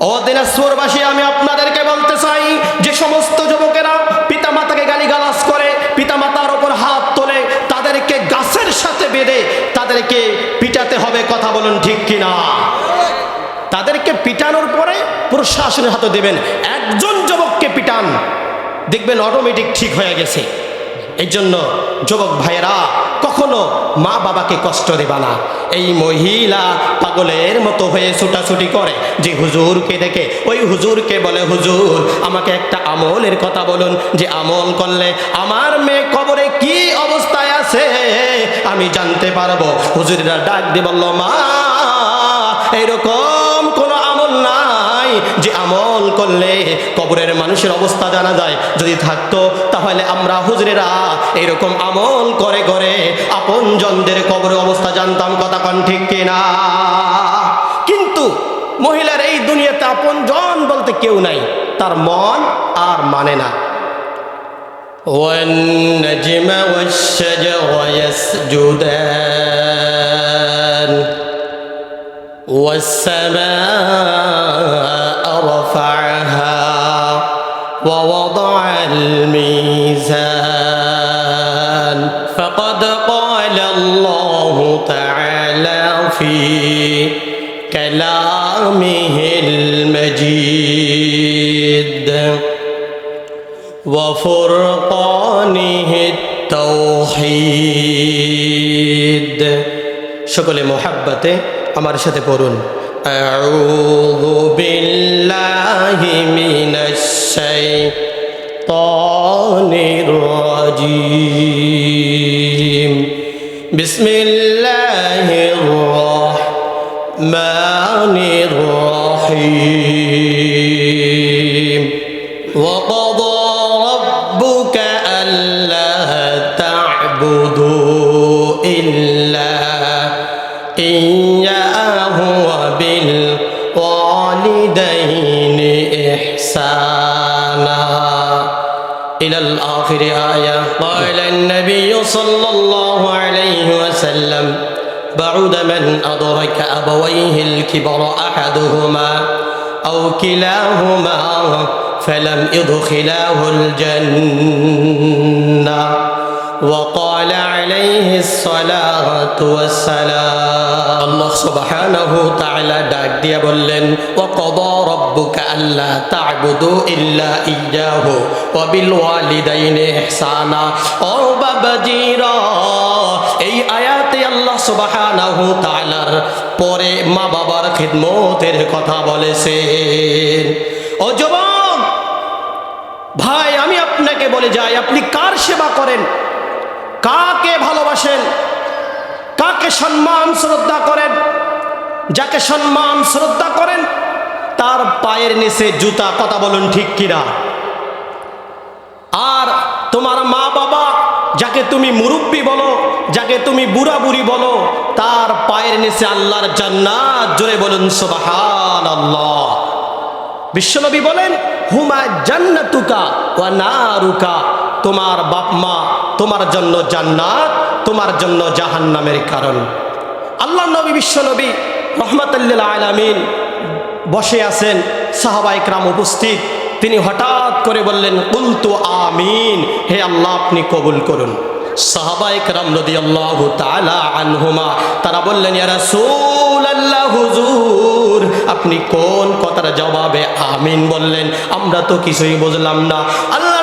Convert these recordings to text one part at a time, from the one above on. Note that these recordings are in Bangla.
ও দিনাজপুরবাসী আমি আপনাদেরকে বলতে চাই, যে সমস্ত যুবকেরা পিতামাতাকে গালিগালাজ করে, পিতামাতার ওপর হাত তোলে, তাদেরকে গাছের সাথে বেঁধে তাদেরকে পিটাতে হবে কথা বলুন ঠিক কিনা? তাদেরকে পিটানোর পরে প্রশাসনের হাতে দেবেন। একজন যুবককে পিটান, দেখবেন অটোমেটিক ঠিক হয়ে গেছে। এই জন্য যুবক ভাইয়েরা কখনো মা বাবাকে কষ্ট দেবা না। এই মহিলা পাগলের মতো হয়ে ছুটাছুটি করে। যে হুজুরকে দেখে, ওই হুজুরকে বলে, হুজুর, আমাকে একটা আমলের কথা বলুন। যে আমল করলে আমার মেয়ে কবরে কি অবস্থায় আছে? আমি জানতে পারব। হুজুরেরা ডাক দিয়ে বলল, মা, এরকম কোনো আমল নাই। যে আমল করলে কবরের মানুষের অবস্থা জানা যায় যদি থাকতো তাহলে আমরা হুজরেরা এরকম আমল করে করে আপন জনদের কবরের অবস্থা জানতাম কথা কন ঠিক কিনা কিন্তু মহিলার এই দুনিয়াতে আপন জন বলতে কেউ নাই তার মন আর মানে না والنجم والشجر يسجدان والسماء رفعها وفرقانه التوحيد সকলে মোহাব্বতে আমার সাথে পড়ুন أعوذ بالله من الشيطان الرجيم بسم الله الرحمن الرحيم الآخر آية قال النبي صلى الله عليه وسلم بعد من أدرك أبويه الكبر أحدهما أو كلاهما فلم يدخلاه الجنة وقال عليه الصلاة والسلام الله سبحانه وتعالى ডাক দিয়ে বললেন وقضى ربك ألا تعبدوا إلا إياه وبالوالدين إحسانا ও বাবাজিরা এই আয়াতে আল্লাহ সুবহানাহু তাআলার পরে মা বাবার খিদমতের কথা বলেছেন ও যুবক ভাই আমি আপনাকে বলে যাই আপনি কার সেবা করেন কাকে ভালোবাসেন? কাকে সম্মান শ্রদ্ধা করেন? যাকে সম্মান শ্রদ্ধা করেন, তার পায়ের নিচে জুতা, কথা বলুন ঠিক কিনা? আর তোমার মা বাবা, যাকে তুমি মুরব্বী বলো, যাকে তুমি বুড়া বুড়ি বলো, তার পায়ের নিচে আল্লাহর জান্নাত, জোরে বলুন সুবহান আল্লাহ বিশ্বনবী বলেন, হুমা জান্নাতুকা ওয়া নারুকা। তোমার বাপ মা তোমার জন্য জান্নাত, তোমার জন্য জাহান্নামের কারণ। আল্লাহ নবী বিশ্বনবী রহমতুল্লাহ আলামিন বসে আছেন সাহাবাইক রাম উপস্থিত। তিনি হঠাৎ করে বললেন, কুলতু আমিন, হে আল্লাহ আপনি কবুল করুন। সাহাবাইক রাম নদী আল্লাহ তালা আনহুমা, তারা বললেন, ইয়া রাসূলুল্লাহ হুজুর, আপনি কোন কথার জবাবে আমিন বললেন? আমরা তো কিছুই বুঝলাম না। আল্লাহর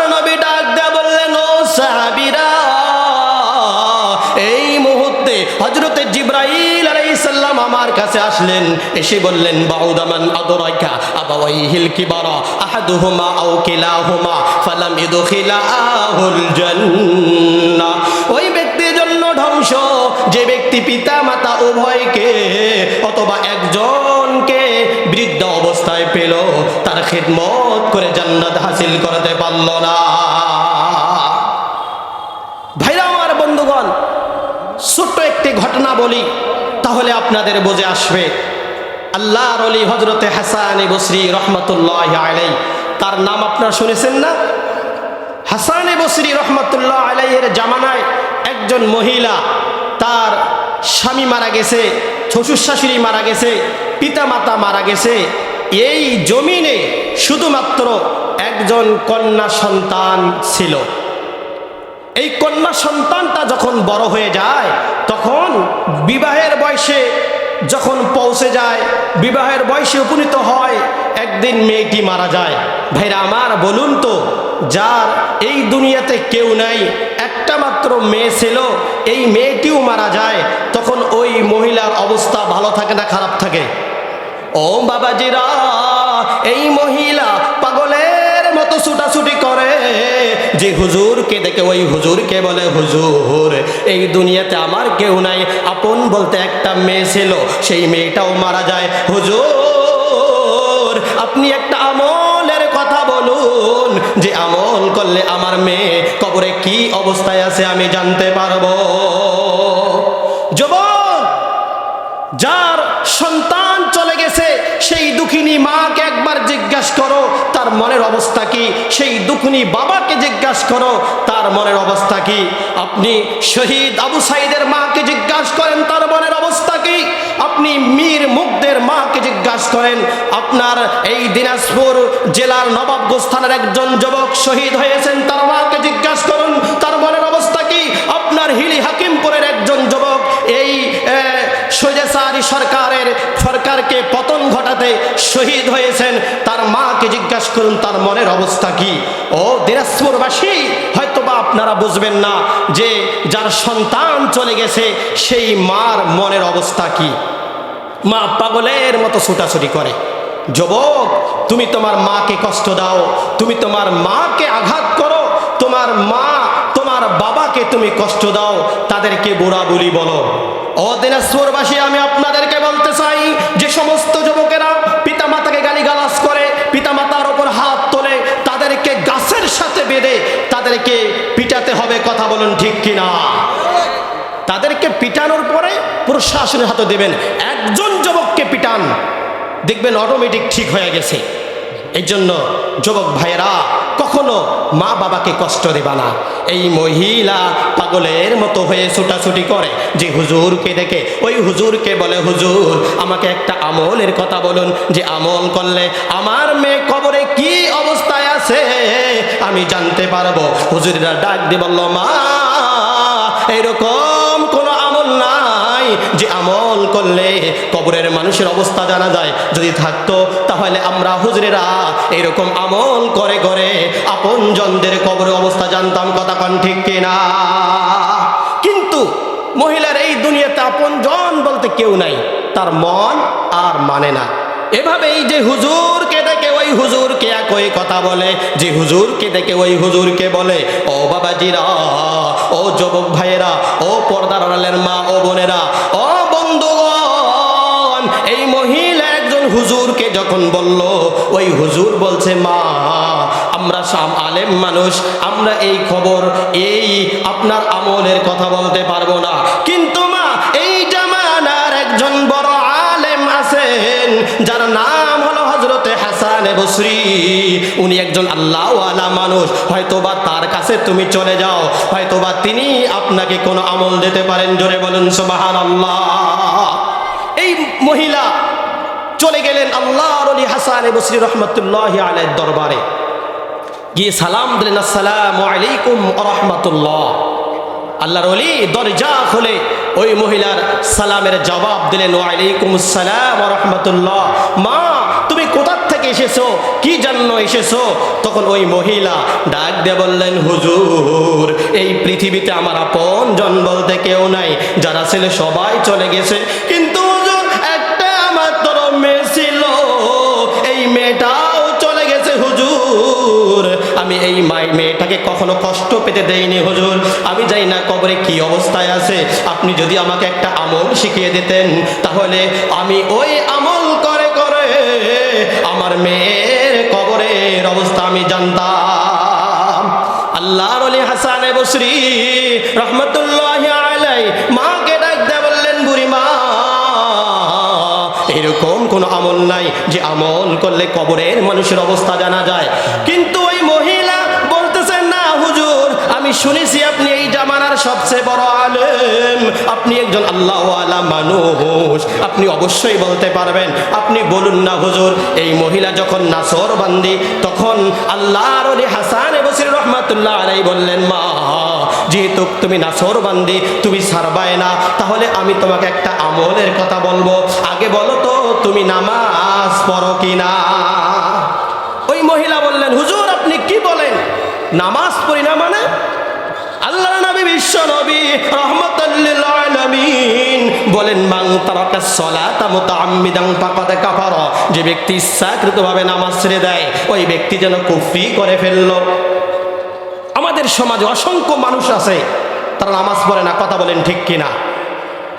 হজরতে জিব্রাইল আলাইসাল্লাম আমার কাছে আসলেন। এসে বললেন বাউদামান আদরাইকা আবাওয়াইহিল কিবারা, আহাদুহুমা আও কিলাহুমা, ফালাম ইদখিলাহুল জান্নাহ ওই ব্যক্তির জন্য ধ্বংস। যে ব্যক্তি পিতা মাতা উভয়কে অথবা একজনকে বৃদ্ধ অবস্থায় পেল, তার খিদমত করে জান্নাত হাসিল করতে পারল না ভাইরা আমার বন্ধুগণ ছোট্ট একটি ঘটনা বলি, তাহলে আপনাদের বোঝে আসবে, আল্লাহর অলি হজরতে হাসান বসরি রহমতুল্লাহ আলাই তার নাম আপনারা শুনেছেন না? হাসান বসরি রহমতুল্লাহ আলাইয়ের জামানায় একজন মহিলা, তার স্বামী মারা গেছে, শ্বশুর শাশুড়ি মারা গেছে পিতা মাতা মারা গেছে, এই জমিনে শুধুমাত্র একজন কন্যা সন্তান ছিল। এই কন্যা সন্তানটা যখন বড় হয়ে যায়, তখন বিবাহের বয়সে যখন পৌঁছে যায়, বিবাহের বয়সে উপনীত হয়, একদিন মেয়েটি মারা যায়। ভাইরা আমার, বলুন তো, যার এই দুনিয়াতে কেউ নাই, একটা মাত্র মেয়ে ছিল, এই মেয়েটিও মারা যায়, তখন ওই মহিলার অবস্থা ভালো থাকে না খারাপ থাকে? ও বাবাজিরা, এই মহিলা পাগলের মতো ছুটাছুটি করে। যে হুজুরকে দেখে, ওই হুজুরকে বলে, হুজুর, এই দুনিয়াতে আমার কেউ নাই। আপন বলতে একটা মেয়ে ছিল, সেই মেয়েটাও মারা যায়। হুজুর, আপনি একটা আমলের কথা বলুন। যে আমল করলে আমার মেয়ে কবরে কি অবস্থায় আছে আমি জানতে পারব। যুবক, যার সন্তান দুঃখিনী মাকে একবার জিজ্ঞাসা করো, তার মনের অবস্থা কি? সেই দুঃখিনী বাবাকে জিজ্ঞাসা করো, তার মনের অবস্থা কি? আপনি শহীদ আবু সাইদের মাকে জিজ্ঞাসা করেন, তার মনের অবস্থা কি? আপনি মীর মুগ্ধের মাকে জিজ্ঞাসা করেন, আপনার এই দিনাজপুর জেলার নবাবগঞ্জ থানার একজন যুবক শহীদ হয়েছেন, তার মাকে জিজ্ঞাসা করুন, তার মনের অবস্থা কি? আপনার হিলি হাকিমপুরের একজন যুবক, এই সোজেসারি সরকারের সরকারকে পতন ঘটাতে শহীদ হয়েছেন, তার মাকে জিজ্ঞাসা করুন, তার মনের অবস্থা কি? ও দিনাজপুরবাসী হয়তো বা আপনারা বুঝবেন না যে যার সন্তান চলে গেছে, সেই মার মনের অবস্থা কি? মা পাগলের মতো ছুটাছুটি করে। যুবক, তুমি তোমার মাকে কষ্ট দাও, তুমি তোমার মাকে আঘাত করো, তোমার মা তোমার বাবাকে তুমি কষ্ট দাও, তাদেরকে বুড়া বলো। ও দিনাজপুরবাসী, আমি চাই যে সমস্ত যুবকেরা পিতা পিতামাতাকে গালিগালাজ করে, পিতামাতার ওপর হাত তোলে, তাদেরকে গাছের সাথে বেঁধে তাদেরকে পিটাতে হবে কথা বলুন ঠিক কিনা? তাদেরকে পিটানোর পরে প্রশাসনের হাতে দেবেন। একজন যুবককে পিটান, দেখবেন অটোমেটিক ঠিক হয়ে গেছে। এই জন্য যুবক ভাইয়েরা কখনো মা বাবাকে কষ্ট দেবা না। এই মহিলা পাগলের মতো হয়ে ছুটাছুটি করে। যে হুজুরকে দেখে, ওই হুজুরকে বলে, হুজুর, আমাকে একটা আমলের কথা বলুন। যে আমল করলে আমার মেয়ে কবরে কি অবস্থায় আছে? আমি জানতে পারব। হুজুরেরা ডাক দিয়ে বলল, মা, এরকম কোনো আমল নাই। যে আমল করলে কবরের মানুষের অবস্থা জানা যায়। যদি থাকতো, তাহলে আমরা হুজরেরা এরকম আমল করে করে আপন জনদের কবরের অবস্থা জানতাম, কথা কন ঠিক কিনা? কিন্তু মহিলার এই দুনিয়াতে আপন জন বলতে কেউ নাই। তার মন আর মানে না। এভাবে এই যে হুজুরকে দেখে ওই হুজুরকে একই কথা বলে, যে হুজুরকে দেখে ওই হুজুরকে বলে, ও বাবাজিরা, ও যুবক ভাইয়েরা, ও পর্দার মা ও বোনেরা, ও হুজুরকে যখন বলল, ওই হুজুর বলছে, মা, আমরা সাম আলেম মানুষ, আমরা এই খবর, এই আপনার আমলের কথা বলতে পারব না। কিন্তু মা এই জামানার একজন বড় আলেম আছেন, যার নাম হলো হজরতে হাসান বসরি। উনি একজন আল্লাহওয়ালা মানুষ, হয়তোবা তার কাছে তুমি চলে যাও, হয়তোবা তিনি আপনাকে কোনো আমল দিতে পারেন। জোরে বলুন সুবাহান আল্লাহ এই মহিলা হাসান বসরি রহমতুল্লাহ আলের দরবারে। গিয়ে সালাম দিলেন, আসসালাম আলাইকুম রহমতুল্লাহ। আল্লাহর দরজা খুলে ওই মহিলার সালামের জবাব দিলেন ওয়ালাইকুম আসসালাম রহমতুল্লাহ। মা, তুমি কোথার থেকে এসেছ? কি জন্য এসেছ? তখন ওই মহিলা ডাক দিয়ে বললেন, হুজুর, এই পৃথিবীতে আমার আপন জন বলতে কেউ নাই। যারা ছেলে সবাই চলে গেছে, কিন্তু হুজুর, আমি এই মাই, মেয়েটাকে কখনো কষ্ট পেতে দেইনি হুজুর। আমি যাই না কবরে কি অবস্থায় আছে। আপনি যদি আমাকে একটা আমল শিখিয়ে দিতেন, তাহলে আমি ওই আমল করে করে আমার মেয়ের কবরের অবস্থা আমি জানতাম। আল্লাহর অলি হাসানে বসরি, রহমতুল্লাহ যে আমল করলে কবরের মানুষের অবস্থা জানা যায়। কিন্তু ওই মহিলা বলতেছেন না, হুজুর, আমি শুনেছি আপনি এই জামানার সবচেয়ে বড় আলেম। আপনি একজন আল্লাহওয়ালা মানুষ। আপনি অবশ্যই বলতে পারবেন, আপনি বলুন না, হুজুর, এই মহিলা যখন নাসর বান্দি তখন আল্লাহর ওলি হাসান বসির রহমাতুল্লাহ আলাই বললেন, মা যেহেতু তুমি নাসর বান্দি তুমি সারবায় না, তাহলে আমি তোমাকে একটা আমলের কথা বলব। আগে বলো তো, তুমি নামাজ পড়ো কিনা? ওই মহিলা বললেন, হুজুর, আপনি কি বলেন? নামাজ পড়ি না মানে? আল্লাহ নবী, বিশ্ব নবী রহমতুল্লিল বলেন মাং তারাকা সলাতা মুতাআম্মিদান ফাকাদ কাফারা। যে ব্যক্তি ইচ্ছাকৃতভাবে নামাজ ছেড়ে দেয়, ওই ব্যক্তি যেন কুফরি করে ফেলল। আমাদের সমাজে অসংখ্য মানুষ আছে, তারা নামাজ পড়ে না, কথা বলেন ঠিক কিনা?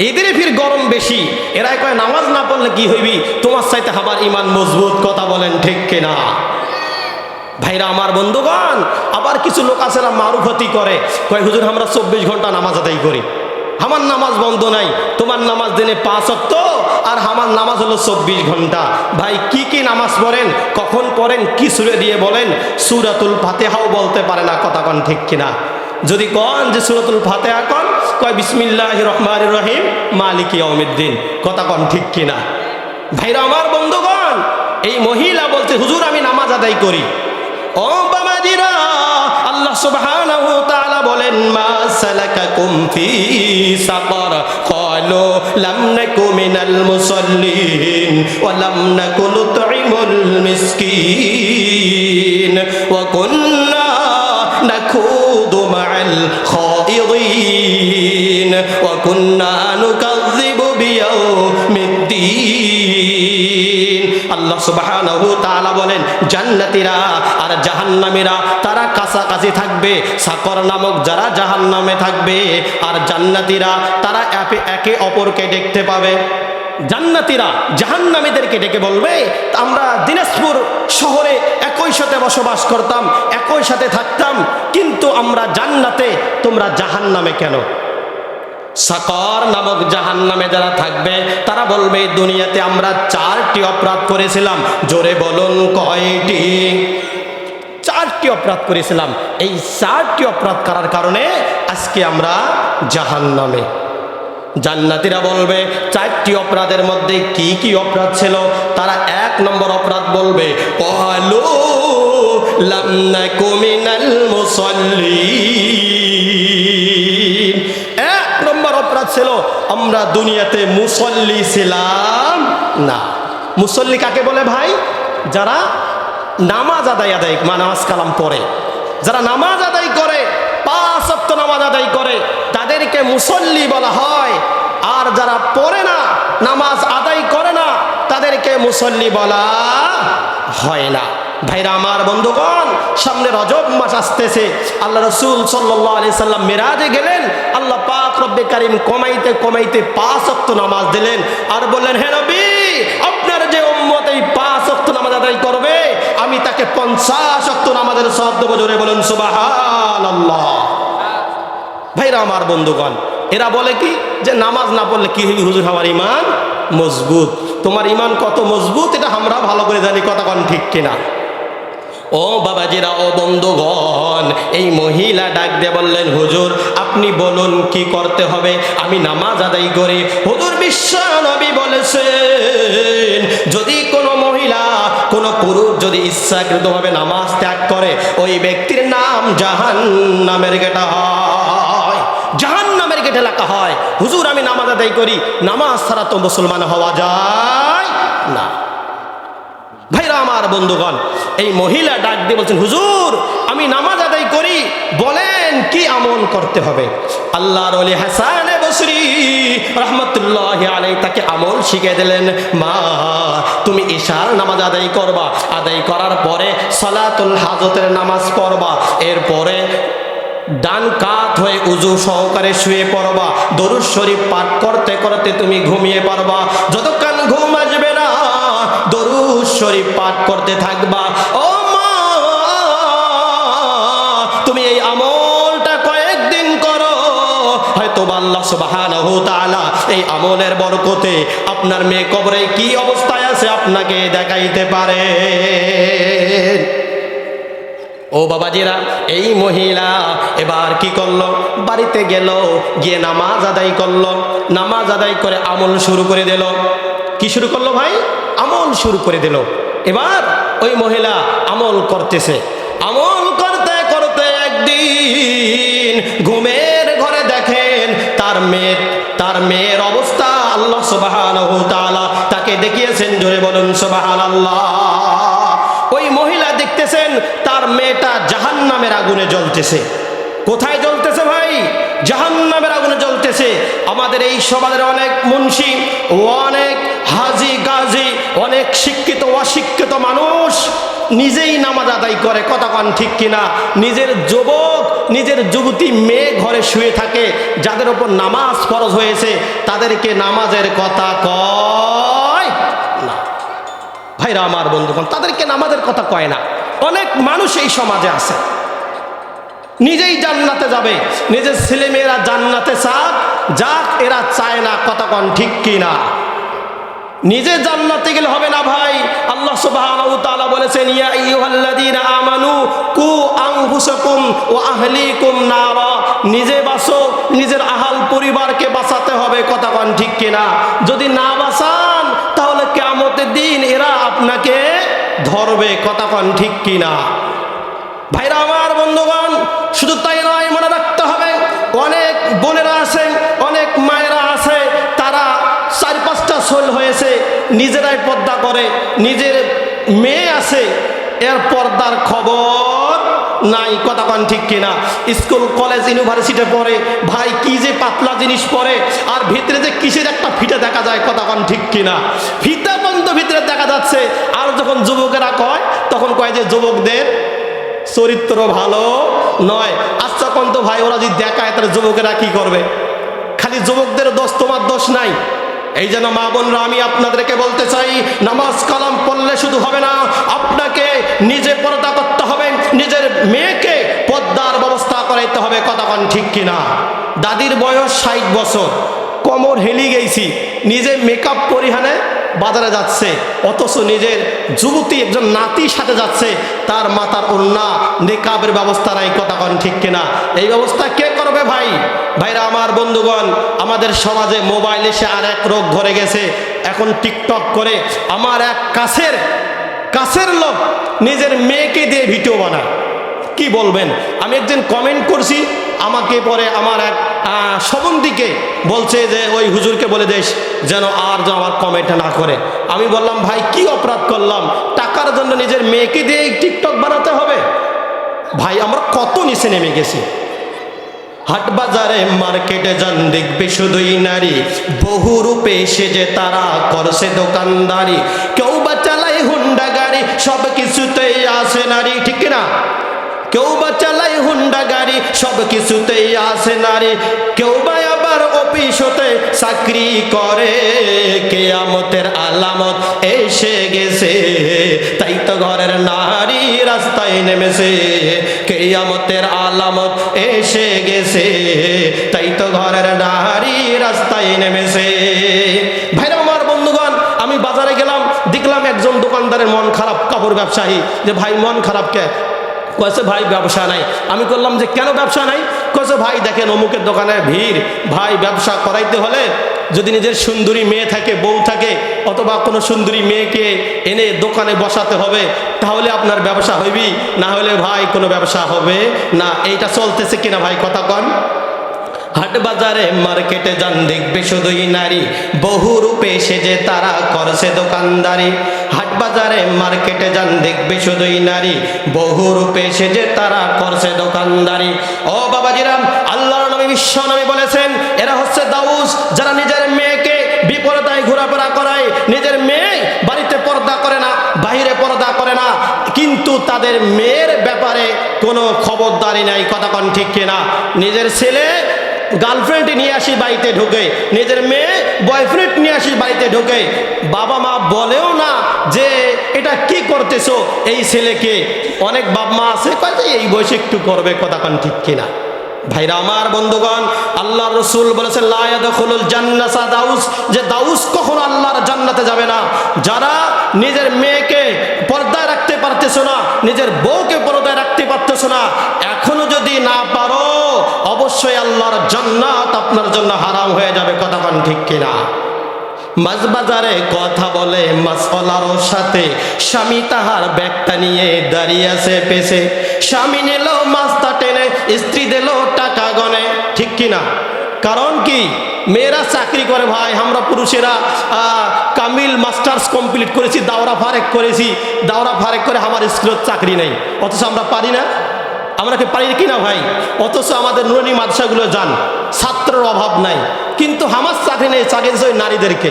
এদের ফির গরম বেশি। এরাই কয়, নামাজ না পড়লে কি হইবি? তোমার চাইতে হাবার ইমান মজবুত, কথা বলেন ঠিক কিনা? ভাইরা, আমার বন্ধুগণ, আবার কিছু লোক আছে না মারুফতি করে, কয়, হুজুর, আমরা চব্বিশ ঘণ্টা নামাজ আদায় করি। আমার নামাজ বন্ধ নাই, তোমার নামাজ দিনে পাঁচ অক্ত, আর আমার নামাজ হলো চব্বিশ ঘণ্টা। ভাই, কি কি নামাজ পড়েন, কখন পড়েন, কি সুরে দিয়ে বলেন, সুরাতুল ফাতেহাও বলতে পারে না, কথা কন ঠিক কিনা? যদি কন যে সুরাতুল ফাতেহা কন, কয় বিসমিল্লাহ রহমান রহিম, মালিক ইয়াউমিদ্দিন, কথা কন ঠিক কিনা? ভাইরা আমার বন্ধুগণ, এই মহিলা বলতে হুজুর, আমি নামাজ আদায় করি। ও বাবাজিরা সুবহানাহু তাআলা বলেন, মা সালাকাকুম ফি সাকার। ক্বালু লাম নাকু মিনাল মুসাল্লিন ওয়া লাম নাকু নুতঈমুল মিসকিন। ওয়া কুন্না বলেন, জান্নাতীরা আর জাহান্নামীরা তারা কাছাকাছি থাকবে। সাকর নামক যারা জাহান্নামে থাকবে আর তারা একে অপরকে দেখতে পাবে। জান্নাতীরা জাহান্নামীদেরকে ডেকে বলবে, আমরা দিনাজপুর শহরে একই সাথে বসবাস করতাম, একই সাথে থাকতাম, কিন্তু আমরা জান্নাতে, তোমরা জাহান্নামে কেন? সাকর নামক জাহান নামে যারা থাকবে, তারা বলবে দুনিয়াতে আমরা চারটি অপরাধ করেছিলাম। জোরে বলুন, কয়টি? চারটি অপরাধ করেছিলাম। এই চারটি অপরাধ করার কারণে আজকে আমরা জাহান নামে জান্নাতিরা বলবে, চারটি অপরাধের মধ্যে কি কি অপরাধ ছিল? তারা এক নম্বর অপরাধ বলবে কুমিনাল অপরাধ ছিল আমরা দুনিয়াতে মুসল্লি ছিলাম না। মুসল্লি কাকে বলে ভাই? যারা নামাজ আদায় আদায় মা, নামাজ কালাম পড়ে। যারা নামাজ আদায় করে, পাঁচ নামাজ আদায় করে, তাদেরকে মুসল্লি বলা হয়। আর যারা পড়ে না, নামাজ আদায় করে না, তাদেরকে মুসল্লি বলা হয় না। ভাইরা আমার বন্ধুগণ, সামনে রজব মাস আসতেছে। আল্লাহ রসুল সাল্লাম মেরাজে গেলেন। আল্লাহ পাক রব্বে কারিম কমাইতে কমাইতে পাঁচ অক্ত নামাজ দিলেন। আর বললেন, হে নবী, আপনার যে উম্মত এই পাঁচ অক্ত নামাজ আদায় করবে, আমি তাকে পঞ্চাশ অক্ত নামাজের সব দেবো। জোরে বলেন সুবাহান আল্লাহ ভাইরা আমার বন্ধুগণ, এরা বলে কি যে নামাজ না পড়লে কি হইবি? হুজুর, আমার ইমান মজবুত। তোমার ইমান কত মজবুত, এটা আমরা ভালো করে জানি, কথা কন ঠিক কিনা। ও বাবাজিরা, ও বন্ধুগণ, এই মহিলা ডাক দিয়ে বললেন, হুজুর, আপনি বলুন কি করতে হবে? আমি নামাজ আদায় করি। হুজুর বিশ্ব নবী বলেছেন, যদি কোনো মহিলা, কোনো পুরুষ যদি ইচ্ছাকৃতভাবে নামাজ ত্যাগ করে, ওই ব্যক্তির নাম জাহান নামের গেটা হয়। জাহান নামের গেটে লেখা হয়, হুজুর, আমি নামাজ আদায় করি। নামাজ ছাড়া তো মুসলমান হওয়া যায় না। ভাইরা আমার বন্ধুগণ, এই মহিলা ডাক দিয়ে বলছেন, হুজুর, আমি নামাজ আদায় করি, বলেন কি আমল করতে হবে? আল্লাহর ওলি হাসান বসরি রহমতুল্লাহ আলাই তাকে আমল শিখে দিলেন, মা, তুমি ঈশার নামাজ আদায় করবা। আদায় করার পরে সলাতুল হাজতের নামাজ পড়বা। এরপরে ডান কাত হয়ে উজু সহকারে শুয়ে পড়বা। দরুদ শরীফ পাঠ করতে করতে তুমি ঘুমিয়ে পারবা যতক্ষণ ঘুম শরীফ পাঠ করতে থাকবা। ও মা, তুমি এই আমলটা কয়েকদিন করো। হয়তো বা আল্লাহ সুবহানাহু তাআলা এই আমলের বরকতে আপনার মেয়ে কবরে কি অবস্থায় আছে আপনাকে দেখাইতে পারে। ও বাবাজিরা, এই মহিলা এবার কি করল? বাড়িতে গেল, গিয়ে নামাজ আদায় করল। নামাজ আদায় করে আমল শুরু করে দিল। কি শুরু করল ভাই? আমল শুরু করে দিল। এবার ওই মহিলা আমল করতেছে। আমল করতে করতে একদিন ঘুমের ঘরে দেখেন তার মেয়ের তার মেয়ের অবস্থা আল্লাহ সুবহানাহু তাআলা তাকে দেখিয়েছেন, জোরে বলুন সুবহানাল্লাহ। ওই মহিলা দেখতেছেন তার মেয়েটা জাহান্নামের আগুনে জ্বলতেছে। কোথায় জ্বলতেছে? ভাই জাহান্নামের আগুনে জ্বলতেছে। আমাদের এই সমাজের অনেক মুন্সি, অনেক হাজি, গাজি, অনেক শিক্ষিত, অশিক্ষিত মানুষ নিজেই নামাজ আদায় করে, কথা কতক্ষণ ঠিক কিনা? নিজের যুবক, নিজের যুবতী মেয়ে ঘরে শুয়ে থাকে, যাদের ওপর নামাজ ফরজ হয়েছে, তাদেরকে নামাজের কথা কয় না। ভাইরা, আমার বন্ধুগণ, তাদেরকে নামাজের কথা কয় না। অনেক মানুষ এই সমাজে আছে। নিজেই জান্নাতে যাবে। নিজের ছেলে মেয়েরা জান্নাতে চাক যাক, এরা চায় না কতক্ষণ ঠিক কি না নিজে জান্নাতে গেলে হবে না ভাই। আল্লাহ সুবহানাহু তাআলা বলেছেন, ইয়া আইয়ুহাল্লাযীনা আমানু কু আনফুসাকুম ওয়া আহলিকুম নারা। নিজে বাঁচো, নিজের আহাল পরিবারকে বাঁচাতে হবে কতক্ষণ ঠিক কিনা। যদি না বাঁচান, তাহলে কিয়ামতের দিন এরা আপনাকে ধরবে কতক্ষণ ঠিক কিনা। ভাইরা, আমার বন্ধুগণ শুধু তাই নয়, মনে রাখতে হবে, অনেক বোনেরা আছে, অনেক মায়েরা আছে, তারা চার পাঁচটা সোল হয়েছে, নিজেরাই পর্দা করে, নিজের মেয়ে আছে, এর পর্দার খবর নাই কতক্ষণ ঠিক কিনা। স্কুল, কলেজ, ইউনিভার্সিটি পড়ে, ভাই কি যে পাতলা জিনিস পড়ে, আর ভিতরে যে কিসের একটা ফিতে দেখা যায় কতক্ষণ ঠিক কিনা। ফিতা পর্যন্ত ভিতরে দেখা যাচ্ছে, আর যখন যুবকেরা কয়, তখন কয় যে, যুবকদের চরিত্র ভালো নয় আচ্ছা ভাই, ওরা যদি দেখায়, তাহলে যুবকেরা কি করবে? খালি যুবকদের দোষ, তোমার দোষ নাই। এই যেন মা বোনরা, আমি আপনাদেরকে বলতে চাই, নামাজ কালাম পড়লে শুধু হবে না, আপনাকে নিজে পর্দা করতে হবে, নিজের মেয়েকে পদ্মার ব্যবস্থা করাইতে হবে কতক্ষণ ঠিক কিনা? দাদির বয়স ষাট বছর, কোমর হেলি গেছি নিজে মেকআপ পরিহানে বাজারে যাচ্ছে, অথচ নিজের যুবতী একজন নাতির সাথে যাচ্ছে, তার মাতার উন্না নেকাবের ব্যবস্থা নাই কতক্ষণ ঠিক কিনা? এই ব্যবস্থা কে করবে ভাই? ভাইরা আমার বন্ধুগণ, আমাদের সমাজে মোবাইল এসে আর এক রোগ ধরে গেছে। এখন টিকটক করে আমার এক কাছের কাছের লোক নিজের মেয়েকে দিয়ে ভিডিও বানায়। কি বলবেন? আমি একদিন কমেন্ট করছি আমাকে পরে আমার এক আহ, সম্বন্ধীকে বলছে যে ওই হুজুরকে বলে দেশ যেন আর যেন আমার কমেন্ট না করে। আমি বললাম ভাই কি অপরাধ করলাম? টাকার জন্য নিজের মেয়েকে দিয়ে টিকটক বানাতে হবে? ভাই আমরা কত নিচে নেমে গেছি। হাট বাজারে মার্কেটে যান দেখবে শুধুই নারী। বহু রূপে সেজে তারা করছে দোকানদারি। কেউ বা চালায় হুন্ডা গাড়ি সব কিছুতেই আসে নারী ঠিক না কেউ বা চালায় হুন্ডা গাড়ি, সব কিছুতেই আসে নারী। কেউ বা আবার অফিস হতে চাকরি করে, কেয়ামতের আলামত এসে গেছে। তাই তো ঘরের নারী রাস্তায় নেমেছে, কেয়ামতের আলামত এসে গেছে। তাই তো ঘরের নারী রাস্তায় নেমেছে। ভাইরা আমার বন্ধুগণ, আমি বাজারে গেলাম, দেখলাম একজন দোকানদারের মন খারাপ, কাপড় ব্যবসায়ী। যে ভাই, মন খারাপ কে? কয়েছে ভাই ব্যবসা নাই। আমি করলাম যে কেন ব্যবসা নাই? কয়েছে ভাই দেখেন অমুকের দোকানে ভিড়। ভাই ব্যবসা করাইতে হলে যদি নিজের সুন্দরী মেয়ে থাকে, বউ থাকে, অথবা কোনো সুন্দরী মেয়েকে এনে দোকানে বসাতে হবে, তাহলে আপনার ব্যবসা হইবি। না হলে ভাই কোনো ব্যবসা হবে না। এইটা চলতেছে কিনা ভাই কথা কন। হাট বাজারে মার্কেটে যান, দেখবে শুধুই নারী। বহু রূপে সেজে তারা করছে দোকানদারি। হাট বাজারে মার্কেটে যান, দেখবে শুধুই নারী। বহু রূপে সেজে তারা করছে দোকানদারি। ও বাবাজিরাম, আল্লাহর নবী, বিশ্ব নবী বলেছেন, এরা হচ্ছে দাউস, যারা নিজের মেয়েকে বিপরদায় ঘোরাফেরা করায়, নিজের মেয়ে বাড়িতে পর্দা করে না বাইরে পর্দা করে না। কিন্তু তাদের মেয়ের ব্যাপারে কোনো খবরদারি নাই কতক্ষণ ঠিক কিনা? নিজের ছেলে গার্লফ্রেন্ড নিয়ে আসি বাড়িতে ঢোকে, নিজের মেয়ে বয়ফ্রেন্ড নিয়ে আসি বাড়িতে ঢোকে, বাবা মা বলেও না যে এটা কি করতেছো এই ছেলেকে। অনেক বাপ মা আছে, কয় এই বয়সে একটু করবে কতক্ষণ ঠিক কিনা। ভাইরা আমার বন্ধুগণ আল্লাহ রসুল লায়াদুল জান্নাসা দাউস যে দাউস কখনো আল্লাহর জান্নাতে যাবে না। যারা নিজের মেয়েকে পর্দায় রাখতে পারতেছো না, নিজের বউকে পর্দায় রাখতে পারতেছো আল্লাহর জান্নাত আপনার জন্য হারাম হয়ে যাবে, কথা পান ঠিক কিনা? মাছ বাজারে কথা বলে মাছওয়ালার সাথে স্বামী তাহার ব্যাগটা নিয়ে দাঁড়িয়ে আছে পেছে। স্বামী নিল মাছটা টেনে, স্ত্রী দিল টাকা গনে, ঠিক কিনা? কারণ কি? মেয়েরা চাকরি করে, ভাই, আমরা পুরুষেরা কামিল মাস্টার্স কমপ্লিট করেছি, দাওরা ফারেক করেছি, দাওরা ফারেক করে আমার স্কুলের চাকরি নেই, অথচ আমরা পারি না। আমরা কি পারি কি না ভাই? অথচ আমাদের নুরানি মাদশাগুলো যান ছাত্রের অভাব নাই। কিন্তু আমার চাকরি নেই, চাকরি ওই নারীদেরকে।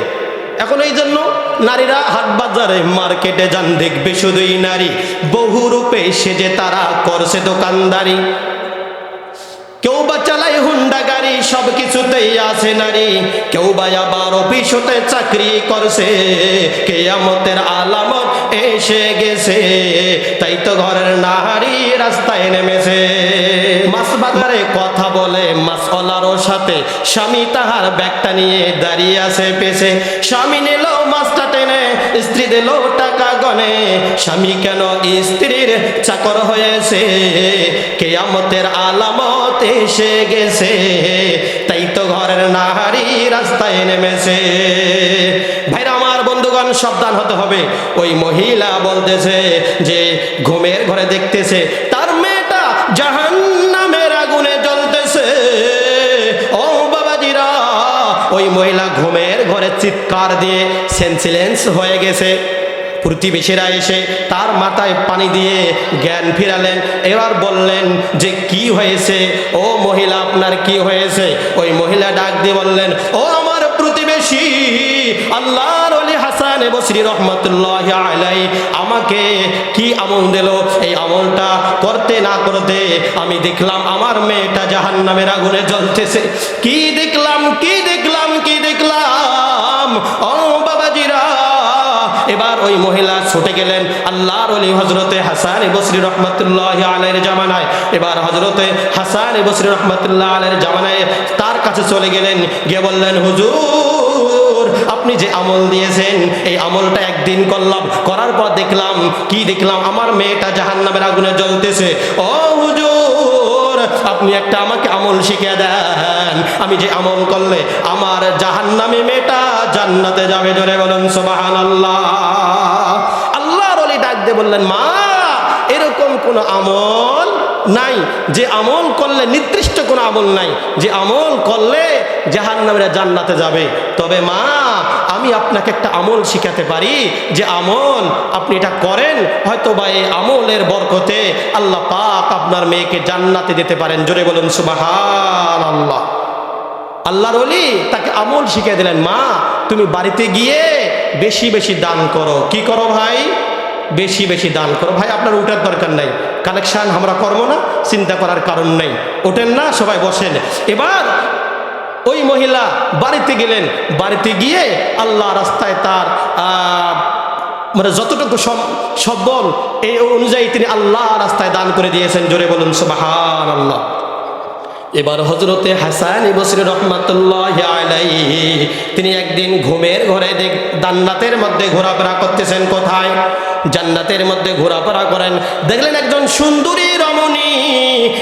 এখন এই জন্য নারীরা হাট বাজারে মার্কেটে যান, দেখবে শুধুই নারী। বহু রূপে সেজে তারা করছে দোকানদারি। কেউ বা সব কিছুতেই আছে নারী। কেউ বা আবার অফিস চাকরি করছে। কেয়ামতের আলামত এসে গেছে। তাই তো ঘরের নারী রাস্তায় নেমেছে। মাছ বাজারে কথা বলে মাছওয়ালারও সাথে। স্বামী তাহার ব্যাগটা নিয়ে দাঁড়িয়ে আছে পেছে। স্বামী নিল মাছটা টেনে, স্ত্রী দিল গনে স্বামী কেন স্ত্রীর চাকর হয়েছে? কেয়ামতের আলামত এসে গেছে। তাই তো ঘরের নাহারি রাস্তায় নেমেছে। ভাইরা আমার বন্ধুগণ, সাবধান হতে হবে। ওই মহিলা বলতেছে যে, ঘুমের ঘরে দেখতেছে, তার মেয়েটা জাহান নামের আগুনে জ্বলতেছে। ও বাবাজিরা, ওই মহিলা ঘুমের ঘরে চিৎকার দিয়ে সেন্সিলেন্স হয়ে গেছে। প্রতিবেশীরা এসে তার মাথায় পানি দিয়ে জ্ঞান ফিরালেন। এবার বললেন যে, কি হয়েছে? ও মহিলা, আপনার কি হয়েছে? ওই মহিলা ডাক দিয়ে বললেন, ও আমার প্রতিবেশী, আল্লাহর অলি হাসান বসরি রহমতুল্লাহ আলাই আমাকে কি আমল দিল? এই আমলটা করতে না করতে আমি দেখলাম আমার মেয়েটা জাহান নামের আগুনে জ্বলতেছে। কি দেখলাম কি দেখলাম কি দেখলাম? ওই মহিলা ছুটে গেলেন আল্লাহর অলি হজরতে হাসান বসরি রহমতুল্লাহ আলের জামানায়। এবার হজরতে হাসান বসরি রহমতুল্লাহ আলের জামানায় তার কাছে চলে গেলেন। গিয়ে বললেন, হুজুর, আপনি যে আমল দিয়েছেন, এই আমলটা একদিন করলাম। করার পর দেখলাম, কি দেখলাম? আমার মেয়েটা জাহান নামের আগুনে জ্বলতেছে। ও হুজুর, আপনি একটা আমাকে আমল শিখিয়ে দেন। আমি যে আমল করলে আমার জাহান নামে মেয়েটা জান্নাতে যাবে জোরে বলেন সোবাহান বললেন, মা, এরকম কোনো আমল নাই। যে আমল করলে নির্দিষ্ট কোনো আমল নাই। যে আমল করলে জাহান নামেরা জান্নাতে যাবে। তবে মা, আমি আপনাকে একটা আমল শিখাতে পারি। যে আমল আপনি এটা করেন হয়তো বা এই আমলের বরকতে আল্লাহ পাক আপনার মেয়েকে জান্নাতে দিতে পারেন। জোরে বলুন সুবাহান আল্লাহ আল্লাহর অলি তাকে আমল শিখিয়ে দিলেন, মা, তুমি বাড়িতে গিয়ে বেশি বেশি দান করো। কি করো ভাই? বেশি বেশি দান করো। ভাই, আপনার উঠার দরকার নাই। কালেকশন আমরা করব না, চিন্তা করার কারণ নেই। ওঠেন না, সবাই বসেন। এবার ওই মহিলা বাড়িতে গেলেন। বাড়িতে গিয়ে আল্লাহ রাস্তায় তার মানে যতটুকু সব- সব্বল এই অনুযায়ী তিনি আল্লাহ রাস্তায় দান করে দিয়েছেন। জোরে বলুন সুবাহান আল্লাহ এবার হজরতে হাসান বসরি রহমাতুল্লাহ তিনি একদিন ঘুমের ঘরে দেখ, জান্নাতের মধ্যে ঘোরাফেরা করতেছেন কোথায়? জান্নাতের মধ্যে ঘোরাফেরা করেন। দেখলেন একজন সুন্দরী রমণী,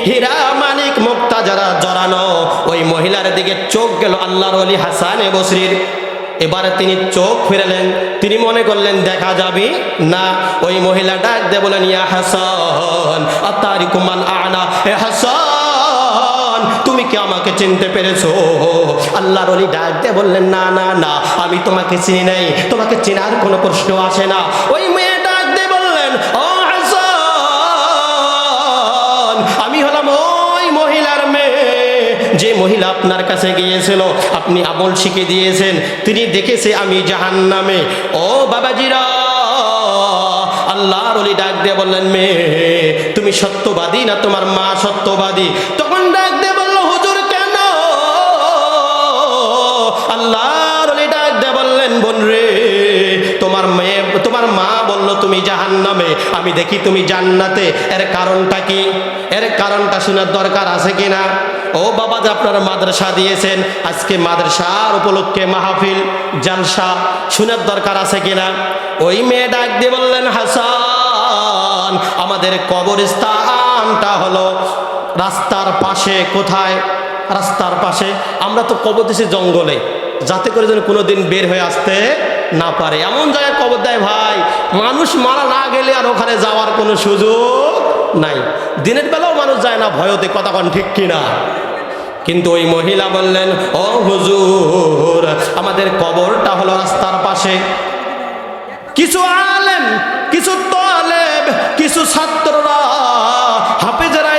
হীরা মানিক মুক্তা যারা জড়ানো, ওই মহিলার দিকে চোখ গেল আল্লাহর অলি হাসান বসরির এবারে তিনি চোখ ফিরালেন, তিনি মনে করলেন, দেখা যাবে না। ওই মহিলা ডাক দে বলেন ইয়া হাসান, আতারিকুমান আনা এ হাসান কি আমাকে চিনতে পেরেছ? আল্লাহর অলি ডাক দিয়ে বললেন, না না না, আমি তোমাকে চিনি নাই। তোমাকে চেনার কোনো প্রশ্ন আসে না। ওই মেয়ে ডাক দিয়ে বললেন আমি হলাম ওই মহিলার মেয়ে। যে মহিলা আপনার কাছে গিয়েছিল, আপনি আমল শিখে দিয়েছেন। তিনি দেখেছে আমি জাহান নামে ও বাবাজিরা, আল্লাহর অলি ডাক দিয়ে বললেন, মেয়ে, তুমি সত্যবাদী না তোমার মা সত্যবাদী? তখন ডাক আমি দেখি তুমি জান্নাতে। এর কারণটা কি? এর কারণটা শোনার দরকার আছে কিনা? ও বাবা যে আপনারা মাদ্রাসা দিয়েছেন, আজকে মাদ্রাসার উপলক্ষে মাহফিল, জালসা, শোনার দরকার আছে কিনা? ওই মেয়ে ডাক দিয়ে বললেন, হাসান, আমাদের কবরস্থানটা হলো রাস্তার পাশে, কোথায়? রাস্তার পাশে। আমরা তো কবর দিছি জঙ্গলে। যাতে করে যেন কোনো দিন বের হয়ে আসতে না পারে। এমন জায়গায় কবর দেয়, ভাই, মানুষ মারা না গেলে আর ওখানে যাওয়ার কোনো সুযোগ নাই। দিনের বেলাও মানুষ যায় না, ভয়তে কন ঠিক কিনা? কিন্তু ওই মহিলা বললেন, ও হুজুর, আমাদের কবরটা হলো রাস্তার পাশে। কিছু আলেম, কিছু তলেব, কিছু ছাত্ররা হাফেজরা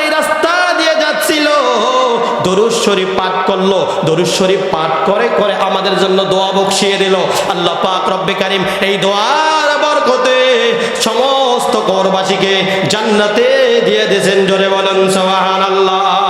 দরুদ শরীফ পাঠ করল। দরুদ শরীফ পাঠ করে করে আমাদের জন্য দোয়া বকশিয়ে দিল। আল্লাহ পাক রব্বে কারিম এই দোয়ার বরকতে সমস্ত করবাসীকে জান্নাতে দিয়ে দিয়েছেন। জোরে বলেন, সুবহানাল্লাহ।